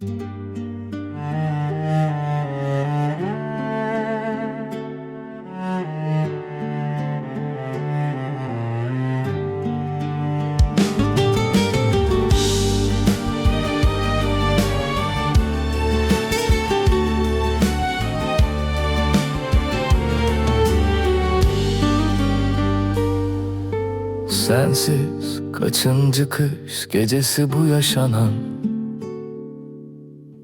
Sensiz kaçıncı kış gecesi bu yaşanan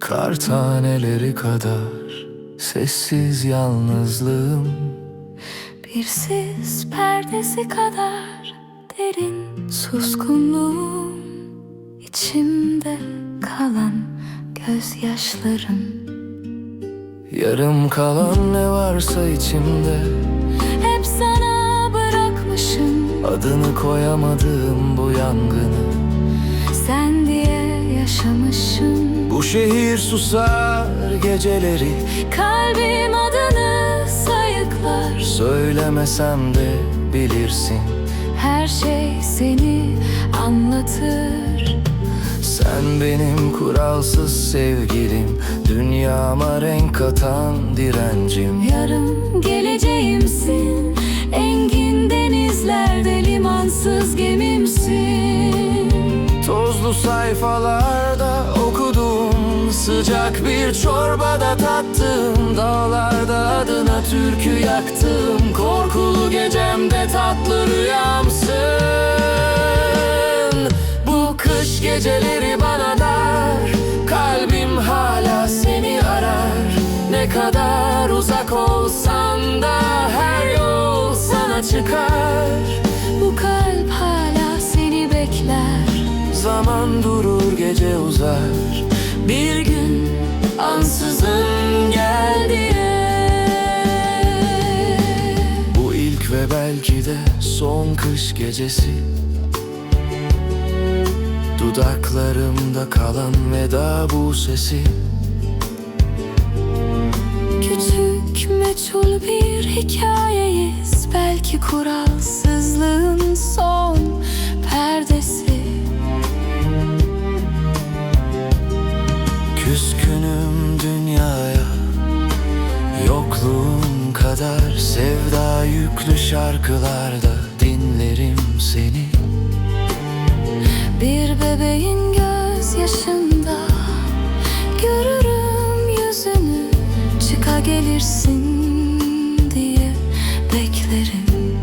Kar taneleri kadar. Sessiz yalnızlığım. Bir sis perdesi kadar derin suskunluğum. İçimde kalan gözyaşlarım. Yarım kalan ne varsa içimde. Hep sana bırakmışım. Adını koyamadığım bu yangını. Sen diye yaşamışım. Bu şehir susar geceleri. Kalbim adını sayıklar. Söylemesem de bilirsin. Her şey seni anlatır. Sen benim kuralsız sevgilim. Dünyama renk katan direncim. Yarım Tozlu sayfalarda okuduğum Sıcak bir çorbada tattığım Dağlarda adına türkü yaktığım Korkulu gecemde tatlı rüyamsın. Bu kış geceleri bana dar. Kalbim hala seni arar. Ne kadar uzak olsan da Her yol sana çıkar ve belki de son kış gecesi. Dudaklarımda kalan veda bu sesi. Küçük meçhul bir hikayeyiz. Belki kuralsızlığın son perdesi. Küskünüm dünyaya Yokluğun kadar sevda yüklü şarkılarda dinlerim seni. Bir bebeğin gözyaşında Görürüm yüzünü Çıka gelirsin diye beklerim.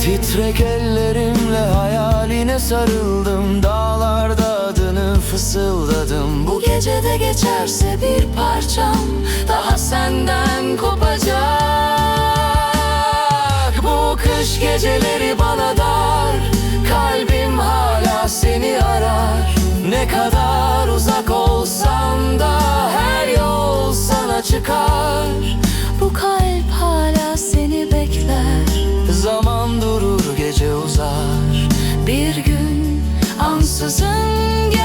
Titrek ellerimle hayaline sarıldım Dağlarda fısıldadım. Bu Gecede geçerse bir parçam Daha senden kopacak. Bu kış geceleri bana dar Kalbim hala seni arar. Ne kadar uzak olsam da Her yol sana çıkar. Bu kalp hala seni bekler. Zaman durur gece uzar. Bir gün ansızın gel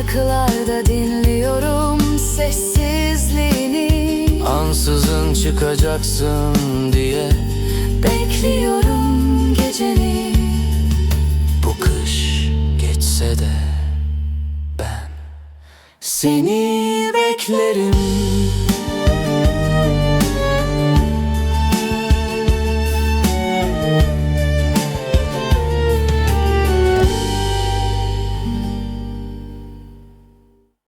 şarkılarda dinliyorum sessizliğini. Ansızın çıkacaksın diye Bekliyorum geceni. Bu kış geçse de ben Seni beklerim